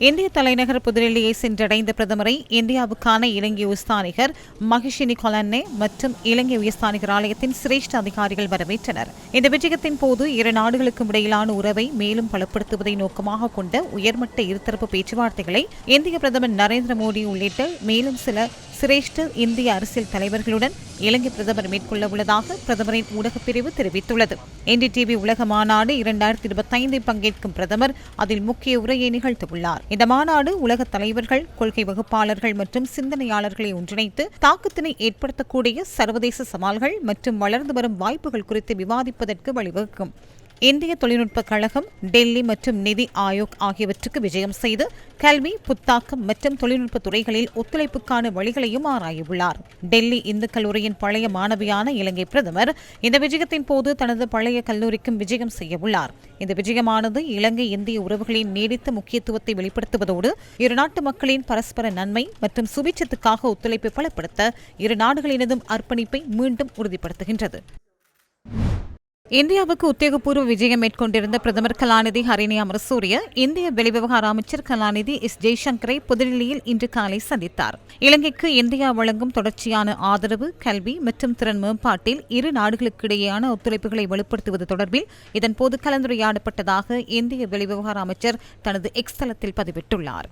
இந்திய தலைநகர் புதுடெல்லியை சென்றடைந்த பிரதமரை இந்தியாவுக்கான இலங்கை உஸ்தானிகர் மகிஷினி கொலன்னே மற்றும் இலங்கை உயர்ஸ்தானிகர் ஆலயத்தின் சிரேஷ்ட அதிகாரிகள் வரவேற்றனர். இந்த விஜயத்தின் போது இரு நாடுகளுக்கும் இடையிலான உறவை மேலும் பலப்படுத்துவதை நோக்கமாக கொண்ட உயர்மட்ட இருதரப்பு பேச்சுவார்த்தைகளை இந்திய பிரதமர் நரேந்திர மோடி உள்ளிட்ட மேலும் சில சிரேஷ்ட இந்திய அரசியல் தலைவர்களுடன் இலங்கை பிரதமர் மேற்கொள்ள உள்ளதாக பிரதமரின் ஊடகப் பிரிவு தெரிவித்துள்ளது. என்டிடிவி உலக மாநாடு இரண்டாயிரத்தி இருபத்தைந்தில் பங்கேற்கும் பிரதமர் அதில் முக்கிய உரையை நிகழ்த்தவுள்ளார். இந்த மாநாடு உலக தலைவர்கள் கொள்கை வகுப்பாளர்கள் மற்றும் சிந்தனையாளர்களை ஒன்றிணைத்து தாக்கத்தினை ஏற்படுத்தக்கூடிய சர்வதேச சவால்கள் மற்றும் வளர்ந்து வரும் வாய்ப்புகள் குறித்து விவாதிப்பதற்கு வழிவகுக்கும். இந்திய தொழில்நுட்ப கழகம் டெல்லி மற்றும் நிதி ஆயோக் ஆகியவற்றுக்கு விஜயம் செய்து கல்வி புத்தாக்கம் மற்றும் தொழில்நுட்ப துறைகளில் ஒத்துழைப்புக்கான வழிகளையும் ஆராயவுள்ளார். டெல்லி இந்து கல்லூரியின் பழைய மாணவியான இலங்கை பிரதமர் இந்த விஜயத்தின் போது தனது பழைய கல்லூரிக்கும் விஜயம் செய்யவுள்ளார். இந்த விஜயமானது இலங்கை இந்திய உறவுகளின் நீடித்த முக்கியத்துவத்தை வெளிப்படுத்துவதோடு இரு நாட்டு மக்களின் பரஸ்பர நன்மை மற்றும் சுபிட்சத்துக்காக ஒத்துழைப்பை பலப்படுத்த இரு நாடுகளினதும் அர்ப்பணிப்பை மீண்டும் உறுதிப்படுத்துகின்றது. இந்தியாவுக்கு உத்தியோகபூர்வ விஜயம் மேற்கொண்டிருந்த பிரதமர் கலாநிதி ஹரிணி அமரசூரிய இந்திய வெளிவிவகார அமைச்சர் கலாநிதி எஸ். ஜெய்சங்கரை புதுடில்லியில் இன்று காலை சந்தித்தார். இலங்கைக்கு இந்தியா வழங்கும் தொடர்ச்சியான ஆதரவு கல்வி மற்றும் திறன் மேம்பாட்டில் இரு நாடுகளுக்கிடையேயான ஒத்துழைப்புகளை வலுப்படுத்துவது தொடர்பில் இதன்போது கலந்துரையாடப்பட்டதாக இந்திய வெளிவிவகார அமைச்சர் தனது எக்ஸ் தளத்தில் பதிவிட்டுள்ளார்.